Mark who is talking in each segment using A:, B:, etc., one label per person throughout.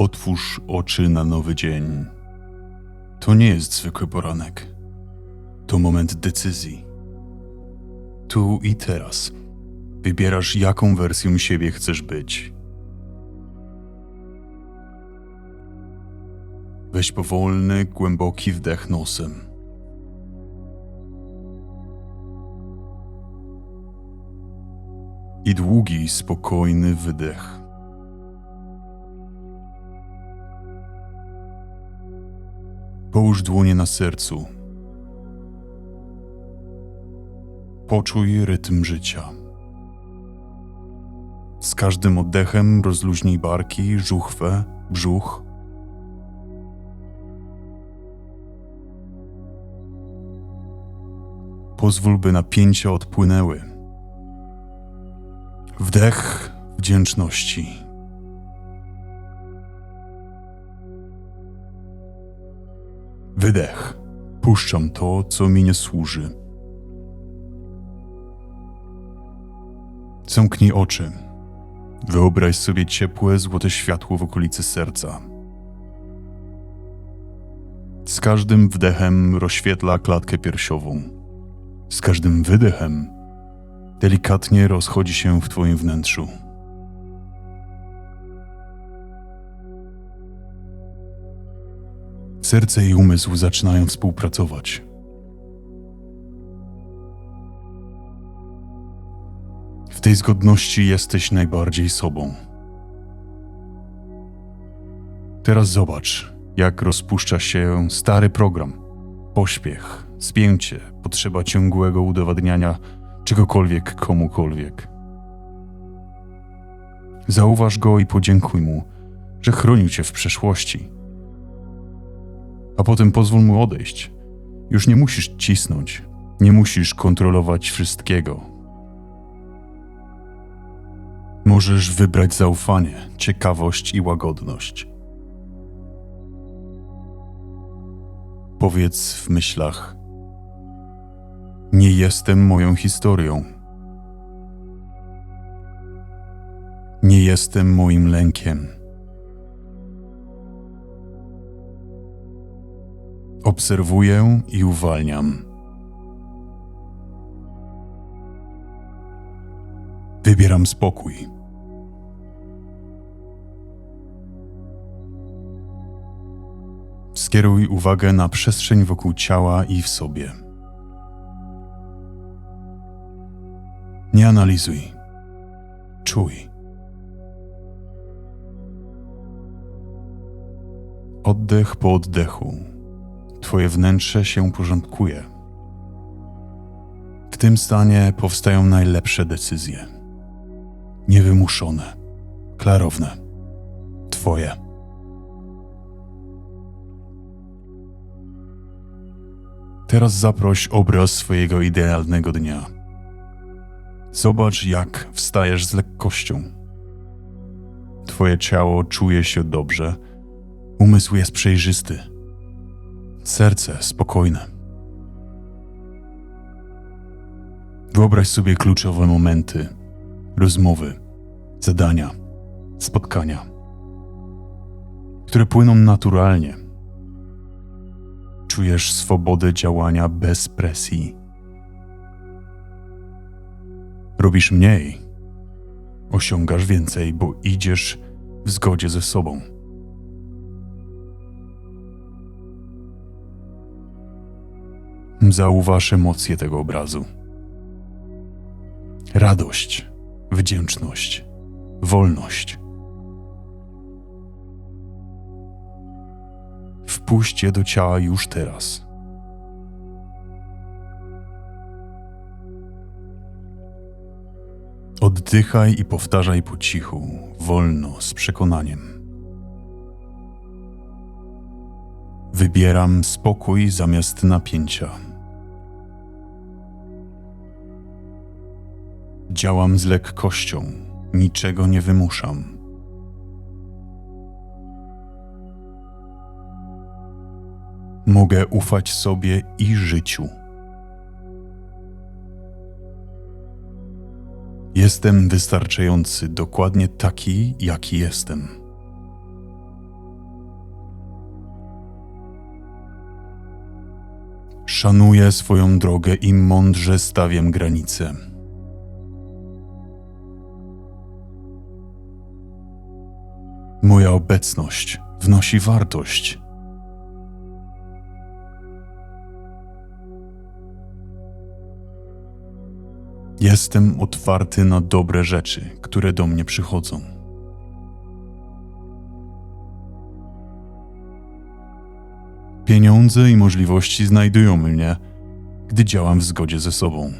A: Otwórz oczy na nowy dzień. To nie jest zwykły poranek. To moment decyzji. Tu i teraz wybierasz, jaką wersją siebie chcesz być. Weź powolny, głęboki wdech nosem. I długi, spokojny wydech. Połóż dłonie na sercu. Poczuj rytm życia. Z każdym oddechem rozluźnij barki, żuchwę, brzuch. Pozwól, by napięcia odpłynęły. Wdech wdzięczności. Wydech. Puszczam to, co mi nie służy. Zamknij oczy. Wyobraź sobie ciepłe, złote światło w okolicy serca. Z każdym wdechem rozświetla klatkę piersiową. Z każdym wydechem delikatnie rozchodzi się w Twoim wnętrzu. Serce i umysł zaczynają współpracować. W tej zgodności jesteś najbardziej sobą. Teraz zobacz, jak rozpuszcza się stary program. Pośpiech, spięcie, potrzeba ciągłego udowadniania czegokolwiek komukolwiek. Zauważ go i podziękuj mu, że chronił cię w przeszłości. A potem pozwól mu odejść. Już nie musisz cisnąć, nie musisz kontrolować wszystkiego. Możesz wybrać zaufanie, ciekawość i łagodność. Powiedz w myślach: Nie jestem moją historią. Nie jestem moim lękiem. Obserwuję i uwalniam. Wybieram spokój. Skieruj uwagę na przestrzeń wokół ciała i w sobie. Nie analizuj. Czuj. Oddech po oddechu. Twoje wnętrze się porządkuje. W tym stanie powstają najlepsze decyzje. Niewymuszone, klarowne. Twoje. Teraz zaproś obraz swojego idealnego dnia. Zobacz, jak wstajesz z lekkością. Twoje ciało czuje się dobrze, umysł jest przejrzysty, serce spokojne. Wyobraź sobie kluczowe momenty, rozmowy, zadania, spotkania, które płyną naturalnie. Czujesz swobodę działania bez presji. Robisz mniej, osiągasz więcej, bo idziesz w zgodzie ze sobą. Zauważ emocje tego obrazu. Radość, wdzięczność, wolność. Wpuść je do ciała już teraz. Oddychaj i powtarzaj po cichu, wolno, z przekonaniem. Wybieram spokój zamiast napięcia. Działam z lekkością, niczego nie wymuszam. Mogę ufać sobie i życiu. Jestem wystarczający, dokładnie taki, jaki jestem. Szanuję swoją drogę i mądrze stawiam granice. Moja obecność wnosi wartość. Jestem otwarty na dobre rzeczy, które do mnie przychodzą. Pieniądze i możliwości znajdują mnie, gdy działam w zgodzie ze sobą.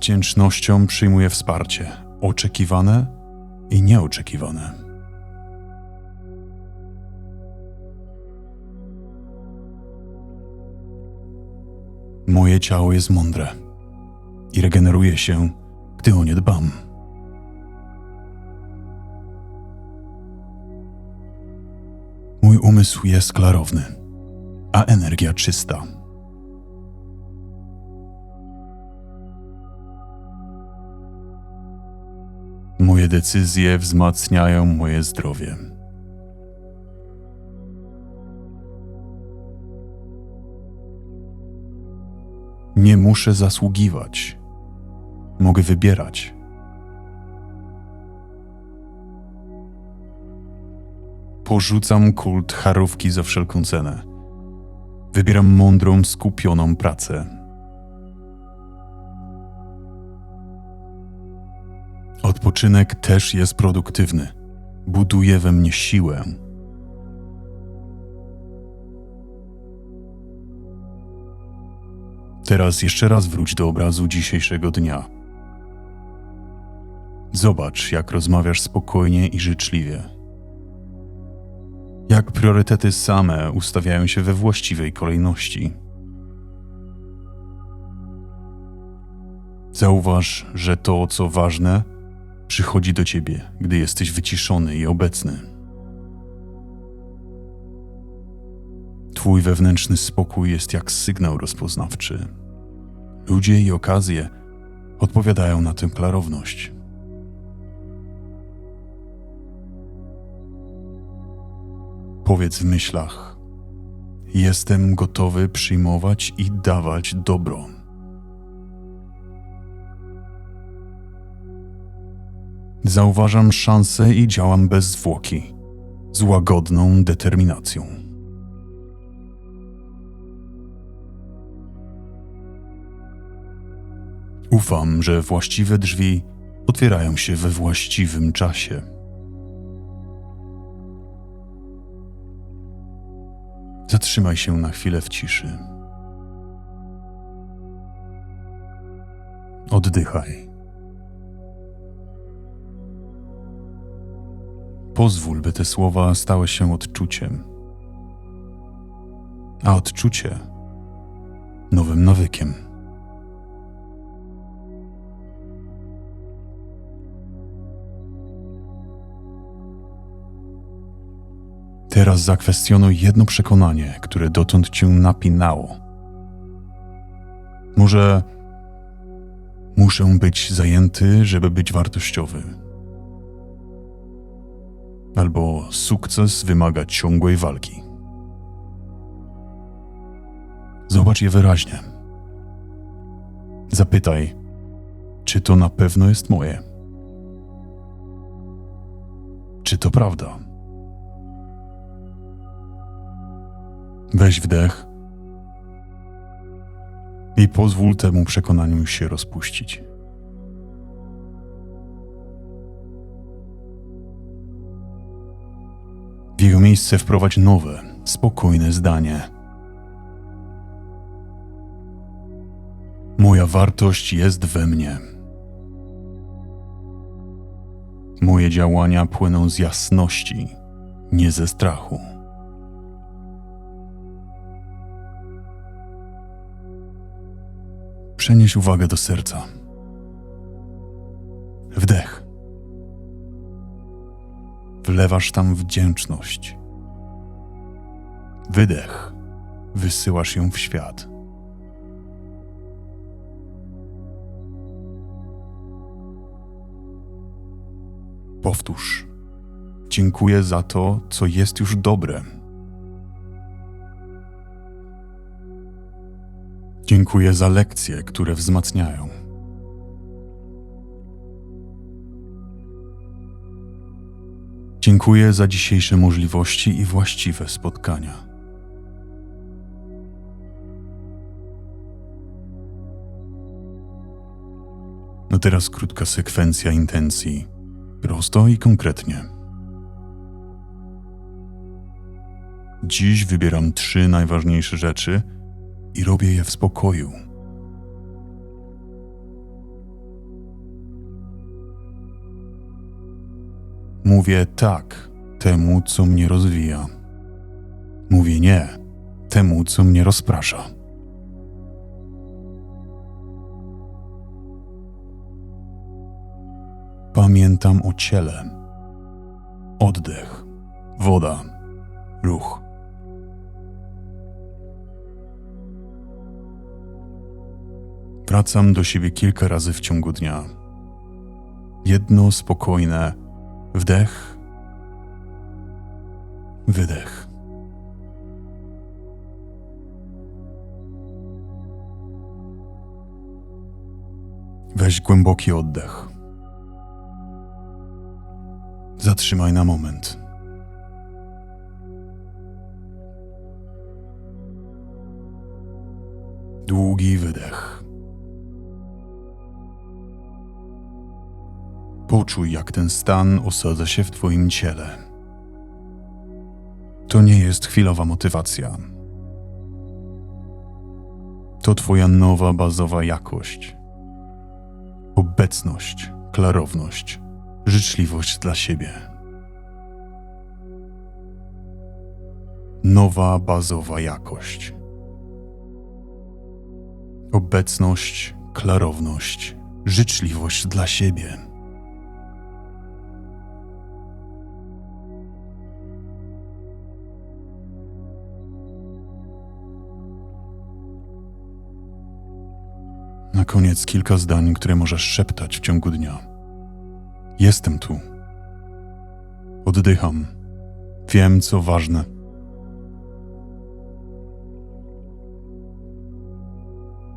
A: Wdzięcznością przyjmuję wsparcie, oczekiwane i nieoczekiwane. Moje ciało jest mądre i regeneruje się, gdy o nie dbam. Mój umysł jest klarowny, a energia czysta. Decyzje wzmacniają moje zdrowie. Nie muszę zasługiwać. Mogę wybierać. Porzucam kult charówki za wszelką cenę. Wybieram mądrą, skupioną pracę. Odpoczynek też jest produktywny. Buduje we mnie siłę. Teraz jeszcze raz wróć do obrazu dzisiejszego dnia. Zobacz, jak rozmawiasz spokojnie i życzliwie. Jak priorytety same ustawiają się we właściwej kolejności. Zauważ, że to, co ważne, przychodzi do ciebie, gdy jesteś wyciszony i obecny. Twój wewnętrzny spokój jest jak sygnał rozpoznawczy. Ludzie i okazje odpowiadają na tę klarowność. Powiedz w myślach: Jestem gotowy przyjmować i dawać dobro. Zauważam szanse i działam bez zwłoki, z łagodną determinacją. Ufam, że właściwe drzwi otwierają się we właściwym czasie. Zatrzymaj się na chwilę w ciszy. Oddychaj. Pozwól, by te słowa stały się odczuciem, a odczucie nowym nawykiem. Teraz zakwestionuj jedno przekonanie, które dotąd cię napinało. Może muszę być zajęty, żeby być wartościowy. Albo sukces wymaga ciągłej walki. Zobacz je wyraźnie. Zapytaj, czy to na pewno jest moje? Czy to prawda? Weź wdech i pozwól temu przekonaniu się rozpuścić. Jego miejsce wprowadź nowe, spokojne zdanie. Moja wartość jest we mnie. Moje działania płyną z jasności, nie ze strachu. Przenieś uwagę do serca. Wdech. Wlewasz tam wdzięczność. Wydech. Wysyłasz ją w świat. Powtórz. Dziękuję za to, co jest już dobre. Dziękuję za lekcje, które wzmacniają. Dziękuję za dzisiejsze możliwości i właściwe spotkania. No teraz krótka sekwencja intencji, prosto i konkretnie. Dziś wybieram trzy najważniejsze rzeczy i robię je w spokoju. Mówię tak temu, co mnie rozwija. Mówię nie temu, co mnie rozprasza. Pamiętam o ciele. Oddech, woda, ruch. Wracam do siebie kilka razy w ciągu dnia. Jedno spokojne wdech, wydech. Weź głęboki oddech. Zatrzymaj na moment. Długi wydech. Poczuj, jak ten stan osadza się w Twoim ciele. To nie jest chwilowa motywacja. To Twoja nowa bazowa jakość. Obecność, klarowność, życzliwość dla siebie. Nowa bazowa jakość. Obecność, klarowność, życzliwość dla siebie. Koniec kilka zdań, które możesz szeptać w ciągu dnia. Jestem tu. Oddycham. Wiem, co ważne.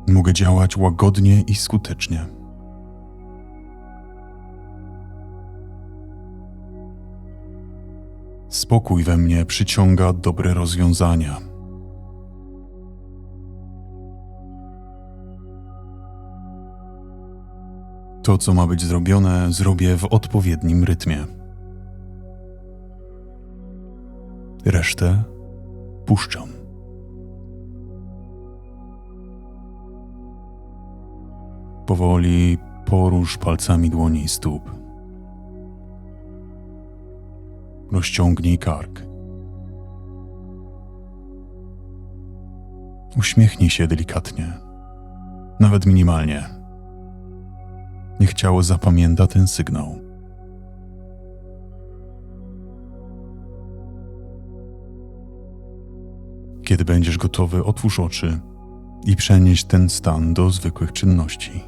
A: Mogę działać łagodnie i skutecznie. Spokój we mnie przyciąga dobre rozwiązania. To, co ma być zrobione, zrobię w odpowiednim rytmie. Resztę puszczam. Powoli porusz palcami dłoni i stóp. Rozciągnij kark. Uśmiechnij się delikatnie, nawet minimalnie. Niech ciało zapamięta ten sygnał. Kiedy będziesz gotowy, otwórz oczy i przenieś ten stan do zwykłych czynności.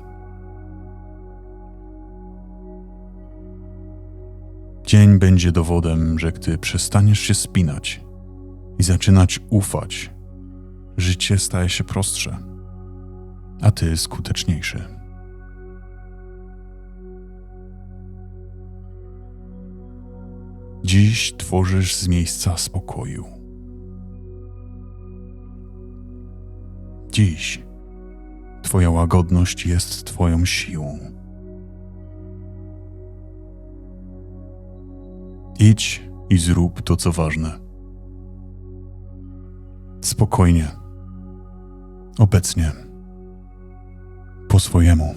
A: Dzień będzie dowodem, że gdy przestaniesz się spinać i zaczynać ufać, życie staje się prostsze, a ty skuteczniejszy. Dziś tworzysz z miejsca spokoju. Dziś Twoja łagodność jest Twoją siłą. Idź i zrób to, co ważne. Spokojnie, obecnie, po swojemu.